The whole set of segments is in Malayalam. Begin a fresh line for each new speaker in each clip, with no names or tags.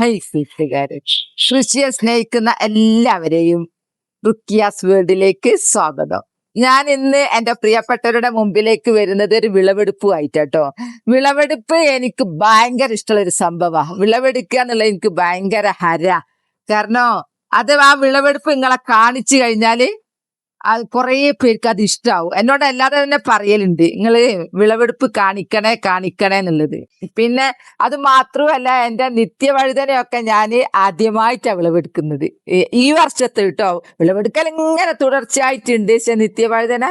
ഹൈ കൂട്ടുകാരെ സ്നേഹിക്കുന്ന എല്ലാവരെയും റുക്കിയാസ് വേൾഡിലേക്ക് സ്വാഗതം. ഞാൻ ഇന്ന് എന്റെ പ്രിയപ്പെട്ടവരുടെ മുമ്പിലേക്ക് വരുന്നത് ഒരു വിളവെടുപ്പുമായിട്ടോ വിളവെടുപ്പ് എനിക്ക് ഭയങ്കര ഇഷ്ടമുള്ള ഒരു സംഭവമാണ് വിളവെടുക്കുക എന്നുള്ളത് എനിക്ക് ഭയങ്കര ഹര. കാരണം അത് ആ വിളവെടുപ്പ് നിങ്ങളെ കാണിച്ചു കഴിഞ്ഞാൽ അത് കുറേ പേർക്ക് അത് ഇഷ്ടാവും. എന്നോട് അല്ലാതെ തന്നെ പറയലുണ്ട്. നിങ്ങൾ വിളവെടുപ്പ് കാണിക്കണേ കാണിക്കണേ എന്നുള്ളത്. പിന്നെ അത് മാത്രമല്ല എന്റെ നിത്യവഴുതനയൊക്കെ ഞാൻ ആദ്യമായിട്ടാണ് വിളവെടുക്കുന്നത്. ഈ വർഷത്തെ കേട്ടോ വിളവെടുക്കൽ ഇങ്ങനെ തുടർച്ചയായിട്ടുണ്ട്. പക്ഷെ നിത്യവഴുതന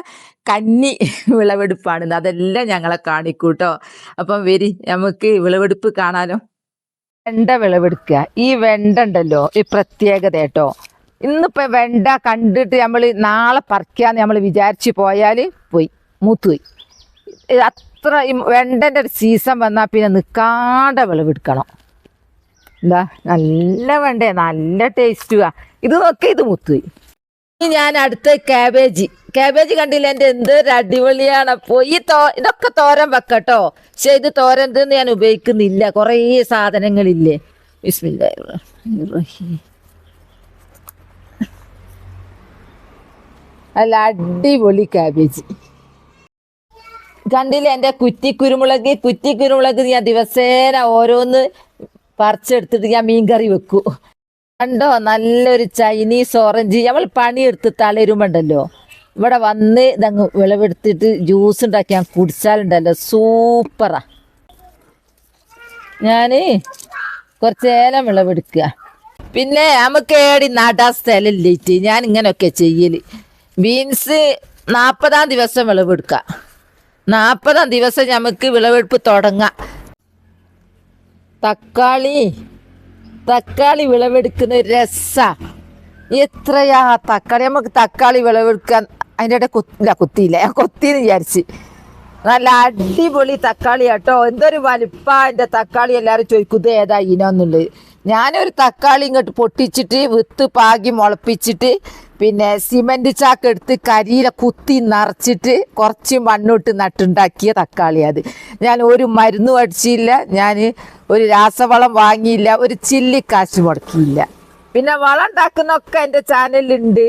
കന്നി വിളവെടുപ്പാണ്. അതെല്ലാം ഞങ്ങളെ കാണിക്കൂട്ടോ. അപ്പം വരി നമുക്ക് വിളവെടുപ്പ് കാണാനോ വെണ്ട വിളവെടുക്കുക ഈ വെണ്ട ഉണ്ടല്ലോ ഈ പ്രത്യേകത കേട്ടോ ഇന്നിപ്പോ വെണ്ട കണ്ടിട്ട് നമ്മൾ നാളെ പറിക്കാന്ന് നമ്മൾ വിചാരിച്ചു പോയാൽ പോയി മൂത്തുപോയി. പോയി അത്ര വെണ്ടന്റെ ഒരു സീസൺ വന്നാൽ പിന്നെ നിൽക്കാണ്ട വിളവെടുക്കണം എന്താ നല്ല വെണ്ടേ നല്ല ടേസ്റ്റുവാ ഇത് നോക്കി ഇത് മുത്തുപോയി. ഇനി ഞാൻ അടുത്ത കാബേജ് കാബേജ് കണ്ടില്ല എന്റെ എന്തൊരു അടിപൊളിയാണ്. അപ്പോൾ ഈ തോ ഇതൊക്കെ തോരൻ വെക്കട്ടോ. പക്ഷെ ഇത് തോരൻ ഇതെന്ന് ഞാൻ ഉപയോഗിക്കുന്നില്ല. കുറേ സാധനങ്ങളില്ലേ. ബിസ്മില്ലാഹിർ നല്ല അടിപൊളി കാബേജ് കണ്ടില്ലേ എന്റെ കുറ്റി കുരുമുളക്? കുറ്റി കുരുമുളക് ഞാൻ ദിവസേന ഓരോന്ന് പറിച്ചെടുത്തിട്ട് ഞാൻ മീൻകറി വെക്കൂ. കണ്ടോ? നല്ലൊരു ചൈനീസ് ഓറഞ്ച്. നമ്മൾ പണിയെടുത്ത് തളരുമുണ്ടല്ലോ ഇവിടെ വന്ന് ഇതങ്ങ് വിളവെടുത്തിട്ട് ജ്യൂസ് ഉണ്ടാക്കി ഞാൻ കുടിച്ചാലുണ്ടല്ലോ. സൂപ്പറാ. ഞാൻ കുറച്ചേരം വിളവെടുക്കുക. പിന്നെ നമുക്ക് ഏടി നടാ ലേറ്റ് ഞാൻ ഇങ്ങനെയൊക്കെ ചെയ്യൽ. ബീൻസ് നാൽപ്പതാം ദിവസം വിളവെടുക്കുക നാൽപ്പതാം ദിവസം നമുക്ക് വിളവെടുപ്പ് തുടങ്ങാം. തക്കാളി തക്കാളി വിളവെടുക്കുന്ന ഒരു രസാ. എത്രയാ തക്കാളി? നമുക്ക് തക്കാളി വിളവെടുക്കാൻ അതിന്റെ ഇടയിൽ കൊത്തില്ല കുത്തിയില്ല. ഞാൻ കൊത്തിന്ന് വിചാരിച്ച്. നല്ല അടിപൊളി തക്കാളി കേട്ടോ. എന്തൊരു വലിപ്പാ എന്റെ തക്കാളി എല്ലാവരും ചോദിക്കും ഇത് ഏതാ ഇനോന്നുള്ളത്? ഞാനൊരു തക്കാളി ഇങ്ങോട്ട് പൊട്ടിച്ചിട്ട് വിത്ത് പാകി മുളപ്പിച്ചിട്ട് പിന്നെ സിമെന്റ് ചാക്ക് എടുത്ത് കരിയില കുത്തി നിറച്ചിട്ട് കുറച്ച് മണ്ണോട്ട് നട്ടുണ്ടാക്കിയ തക്കാളി അത്. ഞാൻ ഒരു മരുന്നും അടിച്ചില്ല. ഞാൻ ഒരു രാസവളം വാങ്ങിയില്ല. ഒരു ചില്ലി ചില്ലിക്കാശ് മുടക്കിയില്ല. പിന്നെ വളം ഉണ്ടാക്കുന്നൊക്കെ എന്റെ ചാനലുണ്ട്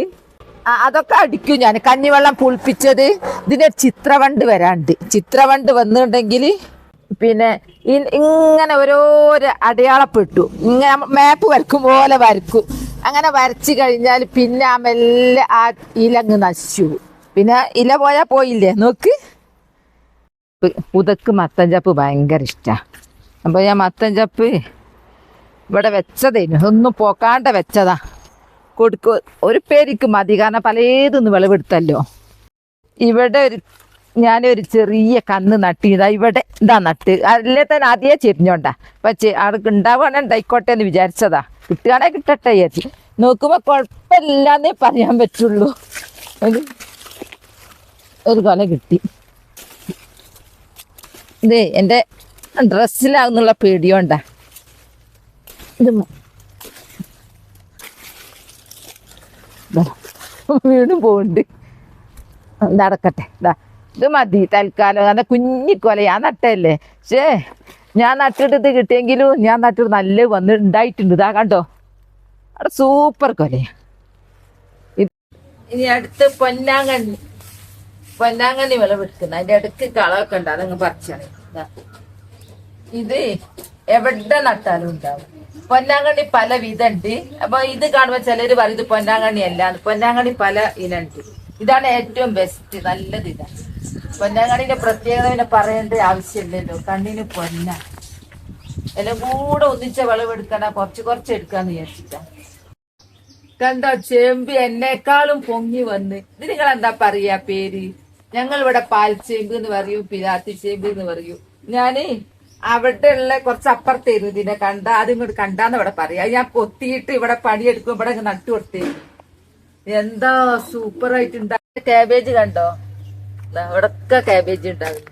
അതൊക്കെ അടിക്കും ഞാൻ. കഞ്ഞിവെള്ളം പുളിപ്പിച്ചത് ഇതിന് ചിത്രവണ്ട് വരാണ്ട്. ചിത്രവണ്ട് വന്നിട്ടുണ്ടെങ്കിൽ പിന്നെ ഇങ്ങനെ ഓരോരോ അടയാളപ്പെട്ടു. ഇങ്ങനെ മാപ്പ് വരക്കും പോലെ വരക്കും അങ്ങനെ വരച്ചു കഴിഞ്ഞാൽ പിന്നെ ആ മെല്ലെ ആ ഇല അങ്ങ് നശിച്ചു പിന്നെ ഇല പോയാൽ പോയില്ലേ? നോക്ക്. പുതക്ക് മത്തഞ്ചപ്പ് ഭയങ്കര ഇഷ്ടമാണ് അപ്പോൾ ഞാൻ മത്തഞ്ചപ്പ് ഇവിടെ വെച്ചതേനു ഒന്നും പോക്കാണ്ട വെച്ചതാ. കൊടുക്കു. ഒരു പേരിക്ക് മതി. കാരണം പലതൊന്ന് വിളവെടുത്തല്ലോ. ഇവിടെ ഒരു ഞാനൊരു ചെറിയ കന്ന് നട്ടിതാ. ഇവിടെ ഇതാ നട്ട്. അല്ലേ തന്നെ ആദ്യമേ ചെരിഞ്ഞോണ്ടാ. പക്ഷേ അവിടെ ഉണ്ടാവുകയാണെങ്കിൽ ഉണ്ടായിക്കോട്ടെ എന്ന് വിചാരിച്ചതാ. കിട്ടുകയാണെങ്കിൽ കിട്ടട്ടെ ചേച്ചി നോക്കുമ്പോൾ കുഴപ്പമില്ലാന്നേ പറയാൻ പറ്റുള്ളൂ. ഒരു ഒരു കൊല കിട്ടി. ഇത് എന്റെ ഡ്രസ്സിലാകുന്നുള്ള പേടിയോണ്ടാ ഇത് വീണ്ടും പോകുന്നുണ്ട് നടക്കട്ടെ ഇതാ ഇത് മതി തൽക്കാലം. നല്ല കുഞ്ഞിക്കൊല ഞാൻ നട്ടല്ലേ പക്ഷേ ഞാൻ നട്ടിട്ട് കിട്ടിയെങ്കിലും ഞാൻ നട്ടിട്ട് നല്ല വന്ന് ഉണ്ടായിട്ടുണ്ട്. ഇതാ കണ്ടോ? അവിടെ സൂപ്പർ കൊലയാ ഇനി അടുത്ത് പൊന്നാങ്കണ്ണി. പൊന്നാങ്കണ്ണി വിളവെടുക്കുന്ന അതിന്റെ അടുക്ക് കളമൊക്കെ ഉണ്ട്. അതങ്ങ് പറിച്ചാണ് ഇതാ. എവിടെ നട്ടാലും ഉണ്ടാവും. പൊന്നാങ്കണ്ണി പല വിധമുണ്ട്. അപ്പൊ ഇത് കാണുമ്പോ ചിലര് പറയും ഇത് പൊന്നാങ്കണ്ണി അല്ല. പൊന്നാങ്കണ്ണി പല ഇനുണ്ട് ഇതാണ് ഏറ്റവും ബെസ്റ്റ് നല്ലത് ഇതാണ്. പൊന്നാങ്കണ്ണിന്റെ പ്രത്യേകത പിന്നെ പറയേണ്ട ആവശ്യമില്ലല്ലോ. കണ്ണിന് പൊന്ന. എല്ലാം കൂടെ ഒന്നിച്ച വിളവെടുക്കണ കുറച്ച് കുറച്ച് എടുക്കാന്ന് വിചാരിച്ചിട്ട. കണ്ടോ ചേമ്പ് എന്നെക്കാളും പൊങ്ങി വന്ന്. ഇത് നിങ്ങൾ എന്താ പറയാ പേര്? ഞങ്ങൾ ഇവിടെ പാൽ ചേമ്പ് എന്ന് പറയും പിരാത്തി ചേമ്പ് എന്ന് പറയും. ഞാൻ അവിടെ ഉള്ള കുറച്ച് അപ്പുറത്തേരുന്നു ഇതിനെ കണ്ട അത് ഇങ്ങോട്ട് കണ്ടാന്ന് ഇവിടെ പറയാ. ഞാൻ കൊത്തിയിട്ട് ഇവിടെ പണിയെടുക്കും ഇവിടെ നട്ടു കൊടുത്തേ എന്താ സൂപ്പർ ആയിട്ടുണ്ടായ കാബേജ് കണ്ടോ? ഇവിടൊക്കെ കാബേജ് ഉണ്ടാവും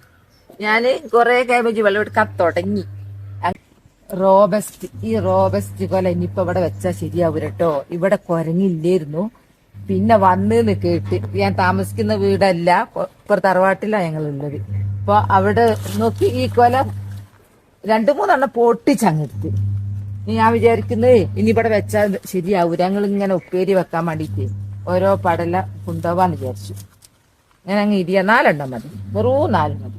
ഞാൻ കൊറേ കാബേജ് വെള്ളം ഇവിടെ തുടങ്ങി. റോബസ്റ്റ് ഈ റോബസ്റ്റ് കൊല ഇനിയിപ്പോ ഇവിടെ വെച്ചാൽ ശരിയാവും കേട്ടോ ഇവിടെ കുരങ്ങില്ലായിരുന്നു. പിന്നെ വന്നെന്ന് കേട്ട് ഞാൻ താമസിക്കുന്ന വീടല്ല. ഇപ്പൊ തറവാട്ടിലാണ് ഞങ്ങളുള്ളത്. അപ്പൊ അവിടെ നോക്കി ഈ കൊല രണ്ടു മൂന്നെണ്ണം പൊട്ടിച്ചങ്ങെടുത്ത് ഞാൻ വിചാരിക്കുന്നത് ഇനി ഇവിടെ വെച്ചാൽ ശരിയാവൂ ഞങ്ങൾ ഇങ്ങനെ ഉപ്പേരി വെക്കാൻ വേണ്ടിയിട്ട് ഓരോ പടല കൊണ്ടുപോവാന്ന് വിചാരിച്ചു. ഞാൻ അങ്ങ് ഇരിയ. നാലെണ്ണം മതി. വെറും നാല് മതി.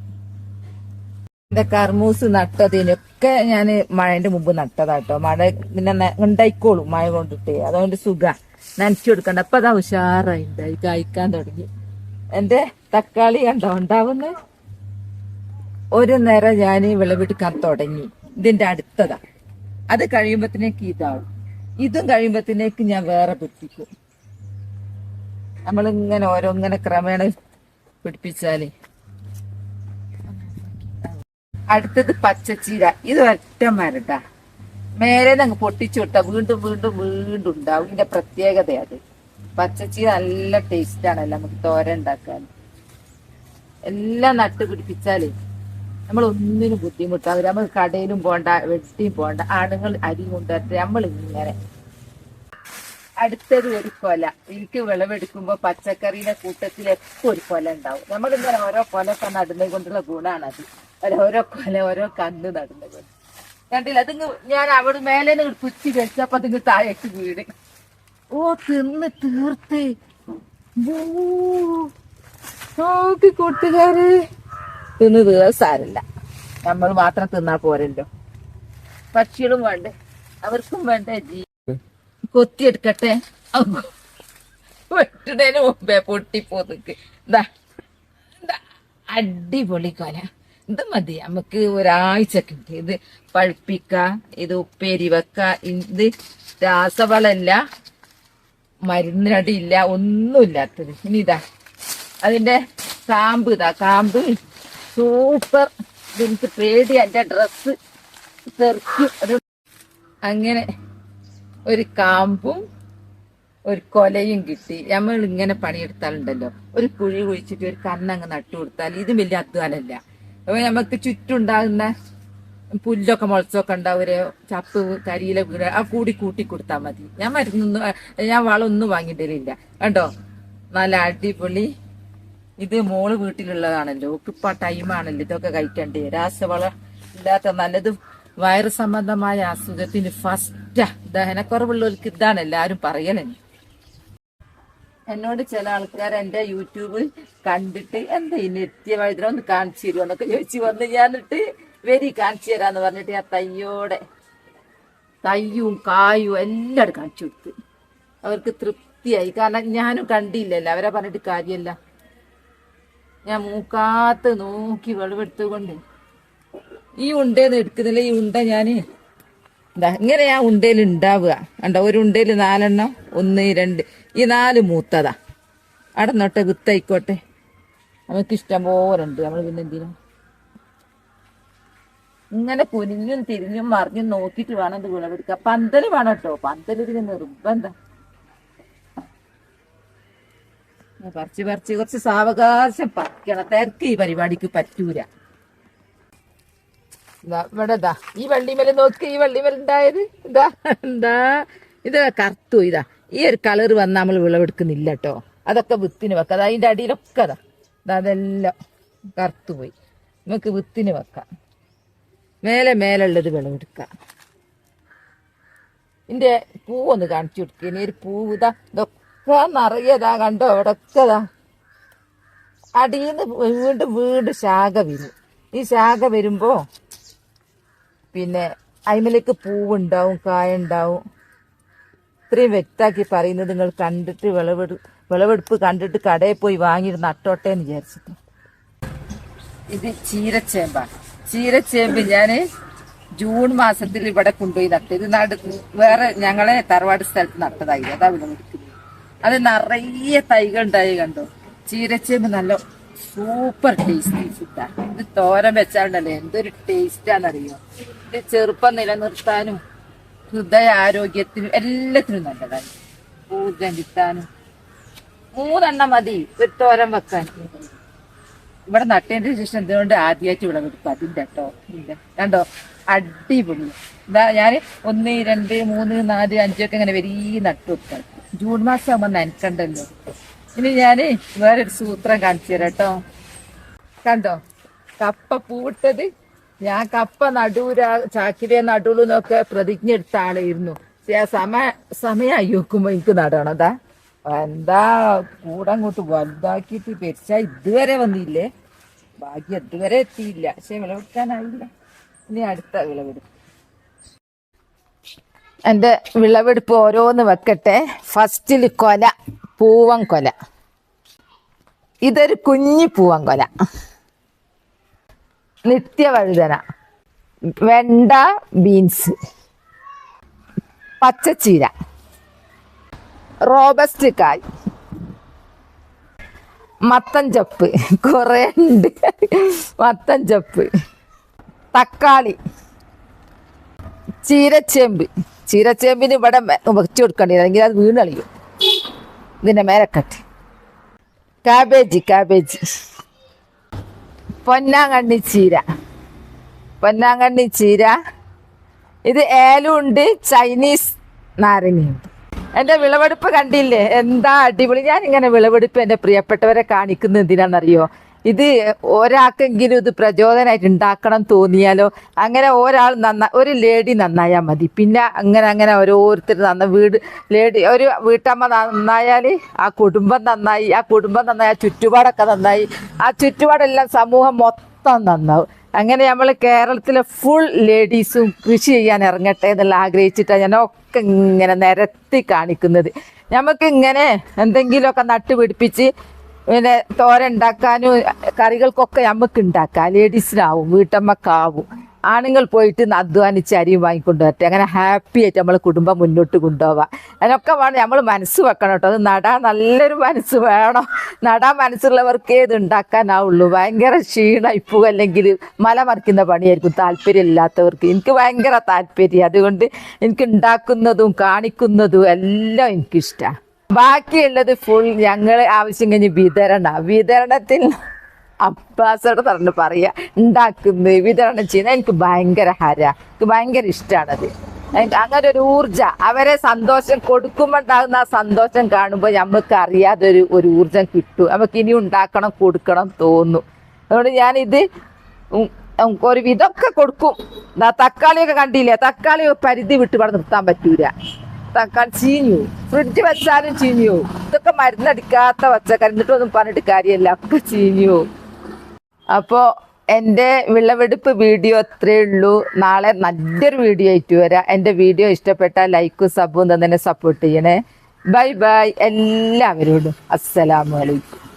എന്റെ കർമൂസ് നട്ടതിനൊക്കെ ഞാൻ മഴന്റെ മുമ്പ് നട്ടതാട്ടോ. മഴ പിന്നെ ഉണ്ടായിക്കോളും മഴ കൊണ്ടിട്ട്. അതുകൊണ്ട് സുഖ. നനച്ചു കൊടുക്കണ്ട. അപ്പൊ അതാ ഉഷാറായി. കായ്ക്കാൻ തുടങ്ങി. എന്റെ തക്കാളി കണ്ടോ? ഉണ്ടാവുന്ന? ഒരു നേരം ഞാൻ വിളവെടുക്കാൻ തുടങ്ങി. ഇതിന്റെ അടുത്തതാ. അത് കഴിയുമ്പത്തിനേക്ക് ഇതാവും. ഇതും കഴിയുമ്പത്തിനേക്ക് ഞാൻ വേറെ പിടിപ്പിക്കും നമ്മളിങ്ങനെ ഓരോങ്ങനെ ക്രമേണ പിടിപ്പിച്ചാൽ. അടുത്തത് പച്ചച്ചീര. ഇത് ഒറ്റ മരട്ടാ മേലെ അങ്ങ് പൊട്ടിച്ചു വീണ്ടും വീണ്ടും വീണ്ടും ഉണ്ടാവും. ഇതിന്റെ പ്രത്യേകത അത്. പച്ചച്ചീര നല്ല ടേസ്റ്റ് ആണല്ലോ നമുക്ക് തോര ഉണ്ടാക്കാൻ. എല്ലാം നട്ട് പിടിപ്പിച്ചാലേ നമ്മൾ ഒന്നിനും ബുദ്ധിമുട്ടാവില്ല നമ്മൾ കടയിലും പോണ്ട വെട്ടിയും പോണ്ട. ആണുങ്ങൾ അരി കൊണ്ടുവരട്ടെ. നമ്മൾ ഇങ്ങനെ അടുത്തത് ഒരു കൊല. എനിക്ക് വിളവെടുക്കുമ്പോ പച്ചക്കറിയുടെ കൂട്ടത്തിൽ കൂട്ടത്തിലൊക്കെ ഒരു കൊല ഉണ്ടാവും. നമ്മളിങ്ങനെ ഓരോ കൊല ഒക്കെ നടുന്നത് കൊണ്ടുള്ള ഗുണമാണത് ഓരോ കൊല ഓരോ കന്ന് നടുന്നത് കൊണ്ട് കണ്ടില്ല? അതിങ്ങ് ഞാൻ അവിടെ മേലെ കുത്തി വെച്ചപ്പോ അതിങ്ങ് താഴേക്ക് വീട് ഓ തിന്ന് തീർത്ത്. നോക്കി കൂട്ടുകാര്. തിന്ന് സാരല്ല നമ്മൾ മാത്രം തിന്നാ പോരല്ലോ. പക്ഷികളും വേണ്ടേ? അവർക്കും വേണ്ടേ ജീ കൊത്തിയെടുക്കട്ടെ? വെട്ടുന്നതിന് മുമ്പേ പൊട്ടിപ്പോന്നിക്ക്. ഇതാ അടിപൊളി കൊല. ഇത് മതി നമുക്ക് ഒരാഴ്ചക്ക് ഉണ്ട് ഇത് പഴുപ്പിക്ക ഇത് ഉപ്പേരി വെക്ക ഇത് രാസവളമല്ല മരുന്നടിയില്ല ഒന്നുമില്ലാത്തത്. ഇനി ഇതാ അതിന്റെ കാമ്പ് ഇതാ കാമ്പ്. സൂപ്പർ. എനിക്ക് പേടി എന്റെ ഡ്രസ്സ് തെറിക്കും അങ്ങനെ ഒരു കാമ്പും ഒരു കൊലയും കിട്ടി. നമ്മൾ ഇങ്ങനെ പണിയെടുത്താലുണ്ടല്ലോ. ഒരു കുഴി കുഴിച്ചിട്ട് ഒരു കണ്ണങ്ങ് നട്ടു കൊടുത്താൽ ഇതും വലിയ അധ്വാനമല്ല അപ്പൊ നമുക്ക് ചുറ്റുണ്ടാകുന്ന പുല്ലൊക്കെ മുളച്ചൊക്കെ ഉണ്ടാവും. ചപ്പ് കരിയില വീട് ആ കൂടി കൂട്ടി കൊടുത്താൽ മതി. ഞാൻ മരുന്നൊന്നും ഞാൻ വളമൊന്നും വാങ്ങിയിട്ടില്ല കണ്ടോ? നല്ല അടിപൊളി. ഇത് മോൾ വീട്ടിലുള്ളതാണല്ലോ. ഇപ്പൊ ടൈമാണല്ലോ ഇതൊക്കെ കഴിക്കണ്ടേ രാസവളം ഇല്ലാത്ത നല്ലത് വയറ് സംബന്ധമായ അസുഖത്തിന് ഫസ്റ്റ് ദഹനക്കുറവുള്ളവർക്ക് ഇതാണ് എല്ലാരും പറയലെന്നെ എന്നോട് ചില ആൾക്കാർ എന്റെ യൂട്യൂബ് കണ്ടിട്ട് എന്താ ഈ എത്തിയ വൈദ്യം ഒന്ന് കാണിച്ചു തരുമോ എന്നൊക്കെ ചോദിച്ചു വന്ന് ഞാനിട്ട് വരി കാണിച്ചു തരാന്ന് പറഞ്ഞിട്ട് ഞാൻ തയ്യോടെ തയ്യും കായും എല്ലാം കാണിച്ചു കൊടുത്ത്. അവർക്ക് തൃപ്തിയായി. കാരണം ഞാനും കണ്ടില്ലല്ലോ. അവരെ പറഞ്ഞിട്ട് കാര്യമല്ല ഞാൻ മൂക്കാത്ത് നോക്കി വെളിവെടുത്തുകൊണ്ട് ഈ ഉണ്ടേന്ന് എടുക്കുന്നില്ല ഈ ഉണ്ട ഞാൻ എന്താ ഇങ്ങനെ ഞാൻ ഉണ്ടയിൽ ഉണ്ടാവുക കണ്ടോ ഒരു ഉണ്ടയിൽ നാലെണ്ണം ഒന്ന് രണ്ട് ഈ നാല് മൂത്തതാ. അവിടെ നോട്ടെ വിത്തായിക്കോട്ടെ. നമുക്ക് ഇഷ്ടം പോലെ ഉണ്ട്. നമ്മൾ പിന്നെ എന്തിനാ? ഇങ്ങനെ കുനിഞ്ഞും തിരിഞ്ഞും മറിഞ്ഞും നോക്കിയിട്ട് വേണം ഇത് വിളവെടുക്കുക പന്തൽ വേണം കേട്ടോ. പന്തൽ നിർബന്ധം. പറിച്ച് പറിച്ച് കുറച്ച് സാവകാശം പറിക്കണം. തിരക്ക് ഈ പരിപാടിക്ക് പറ്റൂല. ഇതാ ഇവിടെ ഇതാ ഈ വള്ളിമേൽ നോക്ക് ഈ വള്ളിമേൽ ഉണ്ടായത് ഇതാ എന്താ? ഇത് കറുത്തു ഇതാ. ഈ ഒരു കളർ വന്ന നമ്മൾ വിളവെടുക്കുന്നില്ല കേട്ടോ അതൊക്കെ വിത്തിന് വെക്കാം. അതാ അതിന്റെ അടിയിലൊക്കെ അതാ അതെല്ലാം കറുത്തു പോയി. നമുക്ക് വിത്തിന് വെക്കാം. മേലെ മേലുള്ളത് വിളവെടുക്കാം. ഇതിന്റെ പൂവൊന്ന് കാണിച്ചു കൊടുക്കുക ഇനി ഒരു പൂവ് ഇതാ ഇതൊക്കെ നിറയതാ കണ്ടോ? അവിടെ ഇതാ നിന്ന് വീണ്ടും വീണ്ടും ശാഖ വരും. ഈ ശാഖ വരുമ്പോ പിന്നെ അയിമലേക്ക് പൂവുണ്ടാവും കായ ഉണ്ടാവും ഇത്രയും വ്യക്തമാക്കി പറയുന്നത് നിങ്ങൾ കണ്ടിട്ട് വിളവെടു വിളവെടുപ്പ് കണ്ടിട്ട് കടയിൽ പോയി വാങ്ങിയിട്ട് നട്ടോട്ടെ എന്ന് വിചാരിച്ചിട്ട്. ഇത് ചീരച്ചേമ്പാണ് ചീരച്ചേമ്പ് ഞാൻ ജൂൺ മാസത്തിൽ ഇവിടെ കൊണ്ടുപോയി നട്ടു. ഇത് നട വേറെ ഞങ്ങളെ തറവാട് സ്ഥലത്ത് നട്ടതായി അതാ വിളവെടുക്കുന്നത് അത് നിറയെ തൈകൾ ഉണ്ടായി കണ്ടോ. ചീരച്ചേമ്പ് നല്ല സൂപ്പർ ടേസ്റ്റി ഫുഡാണ് ഇത് തോരൻ വെച്ചാണ്ടല്ലേ? എന്തൊരു ടേസ്റ്റാന്നറിയോ ഇത് ചെറുപ്പം നിലനിർത്താനും ഹൃദയ ആരോഗ്യത്തിനും എല്ലാത്തിനും നല്ലതാണ്. ഊർജം കിട്ടാനും. മൂന്നെണ്ണം മതി ഒരു തോരൻ വെക്കാൻ. ഇവിടെ നട്ടതിന്റെ ശേഷം എന്തുകൊണ്ട് ആദ്യമായിട്ട് ഇവിടെ കൊടുക്കും അതിന്റെ കേട്ടോ കണ്ടോ? അടിപൊളി. ഇതാ ഞാൻ ഒന്ന് രണ്ട് മൂന്ന് നാല് അഞ്ചൊക്കെ ഇങ്ങനെ വലിയ നട്ടു വെക്കാൻ ജൂൺ മാസം ആകുമ്പോൾ നനക്കണ്ടല്ലോ. ഇനി ഞാൻ വേറൊരു സൂത്രം കാണിച്ചു തരാം കേട്ടോ. കണ്ടോ? കപ്പ പൂവിട്ടത് ഞാൻ കപ്പ നടൂര ചാക്കിലെ നടുള്ളൂന്നൊക്കെ പ്രതിജ്ഞ എടുത്ത ആളായിരുന്നു. സമയ സമയമായി നോക്കുമ്പോ എനിക്ക് നടണതാ എന്താ കൂടെ അങ്ങോട്ട് വലുതാക്കിയിട്ട് പെരിച്ച ഇതുവരെ വന്നില്ലേ? ഭാഗ്യം ഇതുവരെ എത്തിയില്ല. പക്ഷെ വിളവെടുക്കാനായില്ല ഇനി അടുത്ത വിളവെടുപ്പ്. എന്റെ വിളവെടുപ്പ് ഓരോന്ന് വെക്കട്ടെ. ഫസ്റ്റിൽ കൊല പൂവൻ കൊല. ഇതൊരു കുഞ്ഞി പൂവൻ കൊല. നിത്യവഴുതന. വെണ്ട ബീൻസ് പച്ചച്ചീര. റോബസ്റ്റ് കായ്. മത്തൻ ചപ്പ്. കുറേ ഉണ്ട്. മത്തൻ ചപ്പ്. തക്കാളി. ചീരച്ചേമ്പ്. ചീരച്ചേമ്പിന് ഇവിടെ വെച്ച് കൊടുക്കേണ്ടി അല്ലെങ്കിൽ അത് വീണ് കളിക്കും ഇതിന്റെ മേലക്കട്ട് കാബേജ് കാബേജ് പൊന്നാങ്കണ്ണി ചീര. പൊന്നാങ്കണ്ണി ചീര. ഇത് ഏലും ഉണ്ട് ചൈനീസ് നാരങ്ങയുണ്ട് എന്റെ വിളവെടുപ്പ് കണ്ടില്ലേ? എന്താ അടിപൊളി. ഞാൻ ഇങ്ങനെ വിളവെടുപ്പ് എന്റെ പ്രിയപ്പെട്ടവരെ കാണിക്കുന്നത് എന്തിനാണെന്നറിയോ? ഇത് ഒരാൾക്കെങ്കിലും ഇത് പ്രചോദനമായിട്ട് ഉണ്ടാക്കണം തോന്നിയാലോ? അങ്ങനെ ഒരാൾ നന്ന ഒരു ലേഡി നന്നായാൽ മതി. പിന്നെ അങ്ങനെ അങ്ങനെ ഓരോരുത്തർ നന്ന വീട് ലേഡി ഒരു വീട്ടമ്മ നന്നായാൽ ആ കുടുംബം നന്നായി ആ കുടുംബം നന്നായി ആ ചുറ്റുപാടൊക്കെ നന്നായി ആ ചുറ്റുപാടെല്ലാം സമൂഹം മൊത്തം നന്നാവും. അങ്ങനെ നമ്മൾ കേരളത്തിലെ ഫുൾ ലേഡീസും കൃഷി ചെയ്യാൻ ഇറങ്ങട്ടെ എന്നുള്ള ആഗ്രഹിച്ചിട്ടാണ് ഞാൻ ഒക്കെ ഇങ്ങനെ നിരത്തി കാണിക്കുന്നത്. നമുക്ക് ഇങ്ങനെ എന്തെങ്കിലുമൊക്കെ നട്ടുപിടിപ്പിച്ച് പിന്നെ തോര ഉണ്ടാക്കാനും കറികൾക്കൊക്കെ നമുക്ക് ഉണ്ടാക്കാം. ലേഡീസിനാവും വീട്ടമ്മക്കാവും. ആണുങ്ങൾ പോയിട്ട് അധ്വാനിച്ച് അരിയും വാങ്ങിക്കൊണ്ട് വരട്ടെ. അങ്ങനെ ഹാപ്പി ആയിട്ട് നമ്മൾ കുടുംബം മുന്നോട്ട് കൊണ്ടുപോവാം. അതിനൊക്കെ വേണം നമ്മൾ മനസ്സ് വെക്കണം കേട്ടോ. അത് നടാൻ നല്ലൊരു മനസ്സ് വേണം. നടാൻ മനസ്സുള്ളവർക്കേ ഇത് ഉണ്ടാക്കാനാവുള്ളൂ. ഭയങ്കര ക്ഷീണം ഇപ്പോൾ അല്ലെങ്കിൽ മല മറിക്കുന്ന പണിയായിരിക്കും. താല്പര്യം ഇല്ലാത്തവർക്ക് എനിക്ക് ഭയങ്കര താല്പര്യം. അതുകൊണ്ട് എനിക്ക് ഉണ്ടാക്കുന്നതും കാണിക്കുന്നതും എല്ലാം എനിക്കിഷ്ടമാണ് ബാക്കിയുള്ളത് ഫുൾ ഞങ്ങളെ ആവശ്യം കഴിഞ്ഞ് വിതരണ. വിതരണത്തിൽ അബ്ബാസോട് പറഞ്ഞു പറയാ ഉണ്ടാക്കുന്നത് വിതരണം ചെയ്യുന്നത് എനിക്ക് ഭയങ്കര ഹര. എനിക്ക് ഭയങ്കര ഇഷ്ടമാണത് അങ്ങനെ ഒരു ഊർജ അവരെ സന്തോഷം കൊടുക്കുമ്പോൾ ഉണ്ടാകുന്ന ആ സന്തോഷം കാണുമ്പോൾ നമുക്ക് അറിയാതെ ഒരു ഒരു ഊർജം കിട്ടും. നമുക്ക് ഇനി ഉണ്ടാക്കണം കൊടുക്കണം തോന്നും. അതുകൊണ്ട് ഞാനിത് ഒരു വിധമൊക്കെ കൊടുക്കും. തക്കാളിയൊക്കെ കണ്ടില്ലേ? തക്കാളി പരിധി വിട്ട് ഇവിടെ നിർത്താൻ പറ്റൂല. തക്കാളി ചീഞ്ഞു ഫ്രിഡ്ജ് വെച്ചാലും ചീഞ്ഞു ഇതൊക്കെ മരുന്നടിക്കാത്ത പച്ചക്കറി. എന്നിട്ടൊന്നും പറഞ്ഞിട്ട് കാര്യമല്ല. ഒക്കെ ചീഞ്ഞു അപ്പോ എന്റെ വിളവെടുപ്പ് വീഡിയോ അത്രേ ഉള്ളൂ. നാളെ നല്ലൊരു വീഡിയോ ആയിട്ട് വരാം. എന്റെ വീഡിയോ ഇഷ്ടപ്പെട്ട ലൈക്കും സബും തന്നെ സപ്പോർട്ട് ചെയ്യണേ. Bye bye. എല്ലാവരോടും. അസ്സലാമു അലൈക്കും.